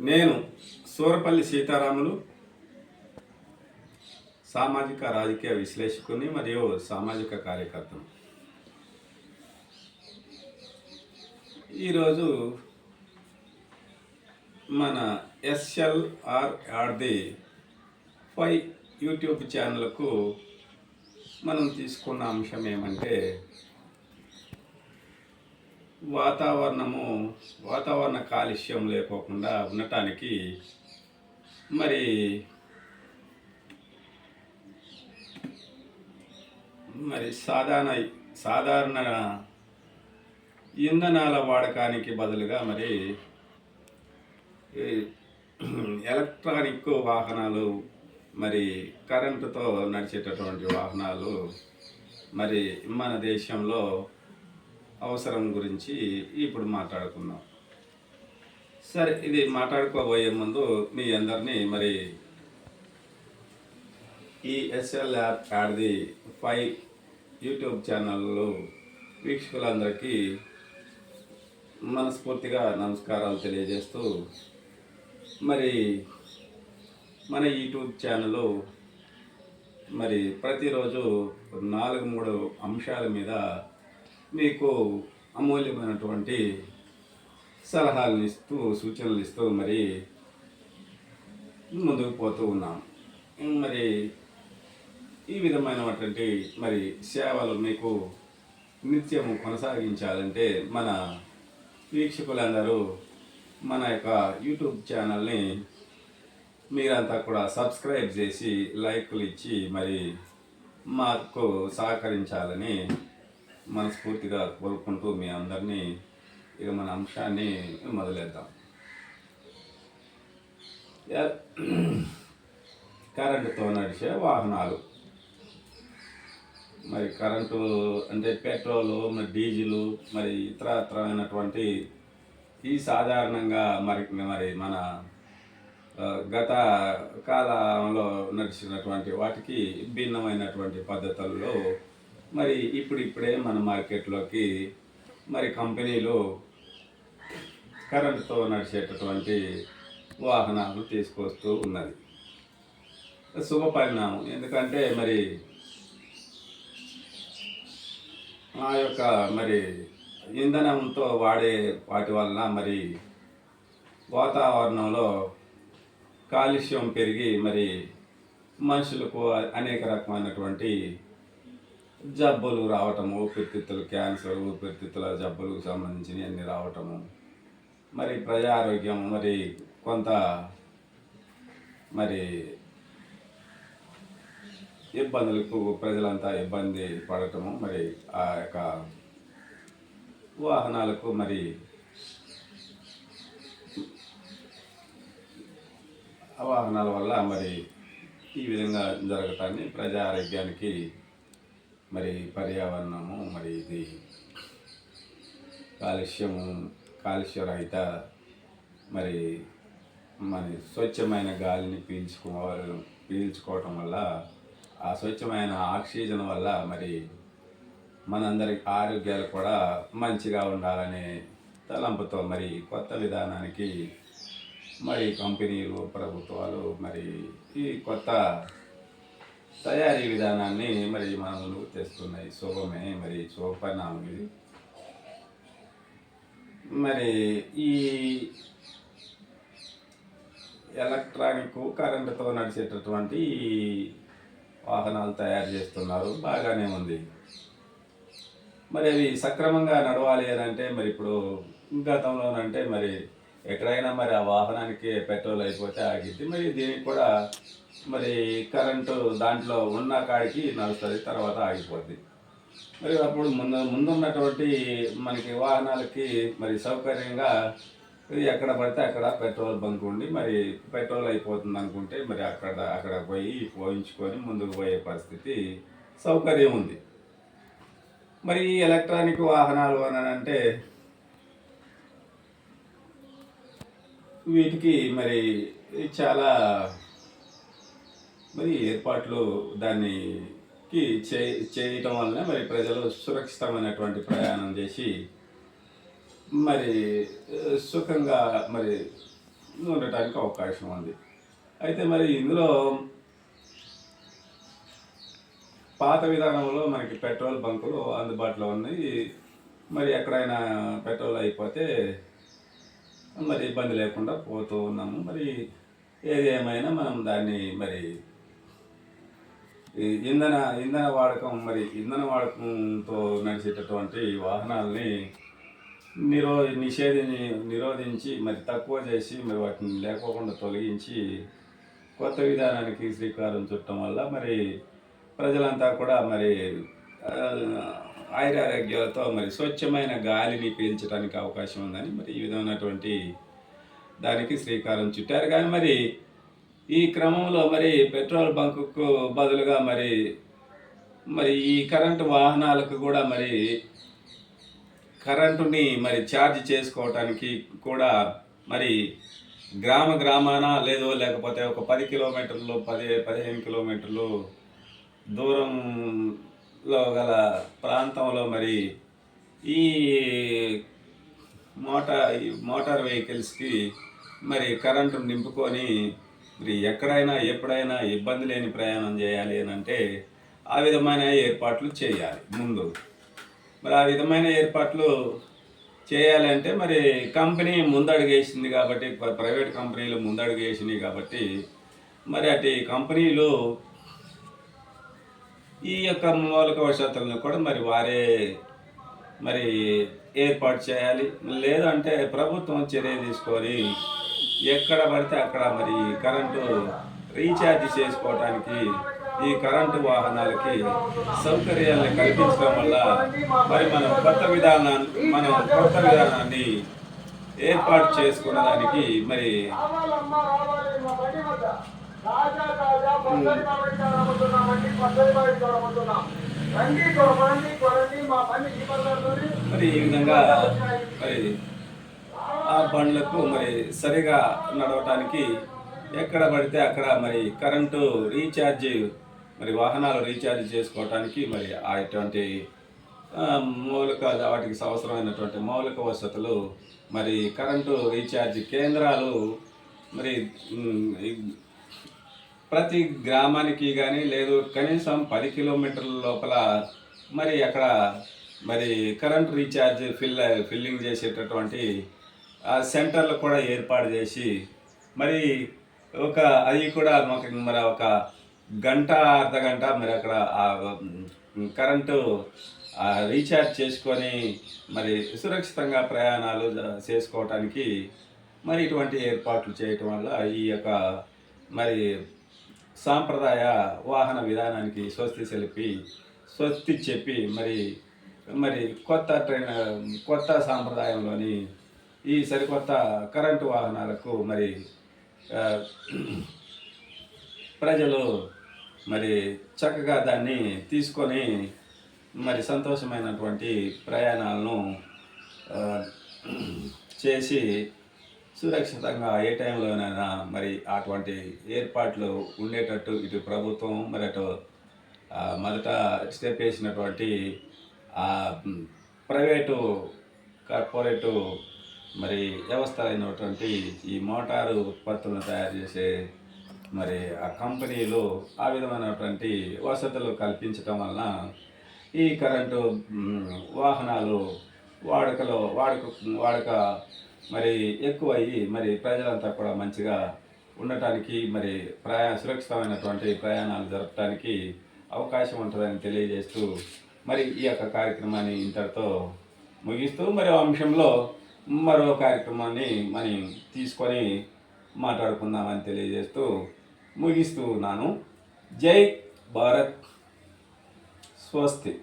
నేను సూరపల్లి సీతారాములు. సామాజిక రాజకీయ విశ్లేషకుని మరియు సామాజిక కార్యకర్తను. ఈరోజు మన ఎస్ఎల్ఆర్ ఆర్ది ఫైవ్ యూట్యూబ్ ఛానల్కు మనం తీసుకున్న అంశం ఏమంటే వాతావరణము వాతావరణ కాలుష్యం లేకోకుండా ఉండటానికి మరి మరి సాధారణ సాధారణ ఇంధనాల వాడకానికి బదులుగా మరి ఈ ఎలక్ట్రానిక్ వాహనాలు మరి కరెంటుతో నడిచేటటువంటి వాహనాలు మరి మన దేశంలో అవసరం గురించి ఇప్పుడు మాట్లాడుకుందాం. సరే ఇది మాట్లాడుకోబోయే ముందు మీ అందరినీ మరి ఈ SL app add the five YouTube ఛానల్లో వీక్షకులందరికీ మనస్ఫూర్తిగా నమస్కారాలు తెలియజేస్తూ మరి మన యూట్యూబ్ ఛానల్ మరి ప్రతిరోజు నాలుగు మూడు అంశాల మీద మీకు అమూల్యమైనటువంటి సలహాలు ఇస్తూ సూచనలు ఇస్తూ మరి ముందుకు పోతూ ఉన్నాం. మరి ఈ విధమైనటువంటి మరి సేవలు మీకు నిత్యము కొనసాగించాలంటే మన వీక్షకులందరూ మన యొక్క యూట్యూబ్ ఛానల్ని మీరంతా కూడా సబ్స్క్రైబ్ చేసి లైక్లు ఇచ్చి మరి మాకు సహకరించాలని మనస్ఫూర్తిగా కోరుకుంటూ మీ అందరినీ ఇక మన అంశాన్ని మొదలెద్దాం. కరెంటుతో నడిచే వాహనాలు. మరి కరెంటు అంటే పెట్రోలు మరి డీజిలు మరి ఇతరత్రమైనటువంటి ఈ సాధారణంగా మరి మరి మన గత కాలంలో నడిచినటువంటి వాటికి భిన్నమైనటువంటి పద్ధతుల్లో మరి ఇప్పుడు ఇప్పుడే మన మార్కెట్లోకి మరి కంపెనీలు కరెంటుతో నడిచేటటువంటి వాహనాలు తీసుకొస్తూ ఉన్నది. శుభ పరిణామం. ఎందుకంటే మరి ఆ యొక్క మరి ఇంధనంతో వాడే వాటి వలన మరి వాతావరణంలో కాలుష్యం పెరిగి మరి మనుషులకు అనేక రకమైనటువంటి జబ్బులు రావటము ఊపిరితిత్తులు క్యాన్సర్ ఊపిరితిత్తుల జబ్బులకు సంబంధించినవి అన్ని రావటము. మరి ప్రజారోగ్యం మరి కొంత మరి ఇబ్బందులకు ప్రజలంతా ఇబ్బంది పడటము మరి ఆ యొక్క వాహనాలకు మరి వాహనాల వల్ల మరి ఈ విధంగా జరగటాన్ని ప్రజా ఆరోగ్యానికి మరి పర్యావరణము మరి ఇది కాలుష్యము కాలుష్యరహిత మరి మరి స్వచ్ఛమైన గాలిని పీల్చుకోవాలి పీల్చుకోవటం వల్ల ఆ స్వచ్ఛమైన ఆక్సిజన్ వల్ల మరి మనందరి ఆరోగ్యాలు కూడా మంచిగా ఉండాలనే తలంపుతో మరి కొత్త విధానానికి మరి కంపెనీలు ప్రభుత్వాలు మరి ఈ కొత్త తయారీ విధానాన్ని మరి మన ముందుకు తెస్తున్నాయి శుభమే మరి శుభపరిణామం ఇది మరి ఈ ఎలక్ట్రానిక్ కరెంటుతో నడిచేటటువంటి వాహనాలు తయారు చేస్తున్నారు. బాగానే ఉంది. మరి అవి సక్రమంగా నడవాలి అని అంటే మరి ఇప్పుడు గతంలోనంటే మరి ఎక్కడైనా మరి ఆ వాహనానికి పెట్రోల్ అయిపోతే ఆగిద్ది. మరి దీనికి కూడా మరి కరెంటు దాంట్లో ఉన్న కాడికి నడుస్తుంది తర్వాత ఆగిపోద్ది. మరి అప్పుడు ముందు ముందున్నటువంటి మనకి వాహనాలకి మరి సౌకర్యంగా ఇది ఎక్కడ పడితే అక్కడ పెట్రోల్ బంక్ ఉండి మరి పెట్రోల్ అయిపోతుంది అనుకుంటే మరి అక్కడ అక్కడ పోయి పోయించుకొని ముందుకు పోయే పరిస్థితి సౌకర్యం ఉంది. మరి ఈ ఎలక్ట్రానిక్ వాహనాలు అని అంటే వీటికి మరి చాలా మరి ఏర్పాట్లు దానికి చే చేయటం వలన మరి ప్రజలు సురక్షితమైనటువంటి ప్రయాణం చేసి మరి సుఖంగా మరి ఉండటానికి అవకాశం ఉంది. అయితే మరి ఇందులో పాత విధానంలో మనకి పెట్రోల్ బంకులు అందుబాటులో ఉన్నాయి. మరి ఎక్కడైనా పెట్రోల్ అయిపోతే మరి ఇబ్బంది లేకుండా పోతూ ఉన్నాము. మరి ఏది ఏమైనా మనం దాన్ని మరి ఇంధన ఇంధన వాడకం మరి ఇంధన వాడకంతో నడిచేటటువంటి వాహనాలని నిరో నిషేధి నిరోధించి మరి తక్కువ చేసి మరి వాటిని లేకోకుండా తొలగించి కొత్త విధానానికి శ్రీకారం చుట్టడం వల్ల మరి ప్రజలంతా కూడా మరి ఆయురారోగ్యాలతో మరి స్వచ్ఛమైన గాలిని పీల్చడానికి అవకాశం ఉందని మరి ఈ విధమైనటువంటి దానికి శ్రీకారం చుట్టారు. కానీ మరి ఈ క్రమంలో మరి పెట్రోల్ బంకుకు బదులుగా మరి మరి ఈ కరెంటు వాహనాలకు కూడా మరి కరెంటుని మరి ఛార్జ్ చేసుకోవటానికి కూడా మరి గ్రామ గ్రామాన లేదో లేకపోతే ఒక పది కిలోమీటర్లు పది పదిహేను కిలోమీటర్లు దూరంలో గల ప్రాంతంలో మరి ఈ మోటార్ ఈ మోటార్ వెహికల్స్కి మరి కరెంటు నింపుకొని మరి ఎక్కడైనా ఎప్పుడైనా ఇబ్బంది లేని ప్రయాణం చేయాలి అని అంటే ఆ విధమైన ఏర్పాట్లు చేయాలి ముందు. మరి ఆ విధమైన ఏర్పాట్లు చేయాలంటే మరి కంపెనీ ముందడుగేసింది కాబట్టి ప్రైవేట్ కంపెనీలు ముందడుగేసినాయి కాబట్టి మరి అటు కంపెనీలు ఈ యొక్క మౌలిక వసతులను కూడా మరి వారే మరి ఏర్పాటు చేయాలి. లేదంటే ప్రభుత్వం చర్య తీసుకొని ఎక్కడ పడితే అక్కడ మరి కరెంటు రీఛార్జ్ చేసుకోవడానికి ఈ కరెంటు వాహనాలకి సౌకర్యాలను కల్పించడం వల్ల మరి మనం కొత్త విధానాన్ని మనం కొత్త విధానాన్ని ఏర్పాటు చేసుకున్న దానికి మరి మరి ఈ విధంగా మరి ఆ బండ్లకు మరి సరిగా నడవటానికి ఎక్కడ పడితే అక్కడ మరి కరెంటు రీఛార్జ్ మరి వాహనాలు రీఛార్జ్ చేసుకోవటానికి మరి ఆ ఇటువంటి మౌలిక వాటికి అవసరమైనటువంటి మౌలిక వసతులు మరి కరెంటు రీఛార్జ్ కేంద్రాలు మరి ప్రతి గ్రామానికి కానీ లేదు కనీసం పది కిలోమీటర్ల లోపల మరి అక్కడ మరి కరెంట్ రీఛార్జ్ ఫిల్ ఫిల్లింగ్ చేసేటటువంటి సెంటర్లు కూడా ఏర్పాటు చేసి మరి ఒక అది కూడా మాకు మరి ఒక గంట అర్ధ గంట మరి అక్కడ కరెంటు రీఛార్జ్ చేసుకొని మరి సురక్షితంగా ప్రయాణాలు చేసుకోవటానికి మరి ఇటువంటి ఏర్పాట్లు చేయటం వల్ల ఈ యొక్క మరి సాంప్రదాయ వాహన విధానానికి స్వస్తి సెలిపి స్వస్తి చెప్పి మరి మరి కొత్త ట్రైన్ కొత్త సాంప్రదాయంలోని ఈ సరికొత్త కరెంటు వాహనాలకు మరి ప్రజలు మరి చక్కగా దాన్ని తీసుకొని మరి సంతోషమైనటువంటి ప్రయాణాలను చేసి సురక్షితంగా ఏ టైంలోనైనా మరి అటువంటి ఏర్పాట్లు ఉండేటట్టు ఇటు ప్రభుత్వం మరి అటు మొదట స్టెప్ వేసినటువంటి ప్రైవేటు కార్పొరేటు మరి వ్యవస్థలైనటువంటి ఈ మోటారు ఉత్పత్తులను తయారు చేసే మరి ఆ కంపెనీలు ఆ విధమైనటువంటి వసతులు కల్పించటం వలన ఈ కరెంటు వాహనాలు వాడుకలో వాడుక వాడుక మరి ఎక్కువయ్యి మరి ప్రజలంతా కూడా మంచిగా ఉండటానికి మరి ప్రయా సురక్షితమైనటువంటి ప్రయాణాలు జరపడానికి అవకాశం ఉంటుందని తెలియజేస్తూ మరి ఈ యొక్క కార్యక్రమాన్ని ఇంతటితో ముగిస్తూ మరి అంశంలో మరో కార్యక్రమాన్ని మనం తీసుకొని మాట్లాడుకుందామని తెలియజేస్తూ ముగిస్తూ ఉన్నాను. జై భారత్. స్వస్తి.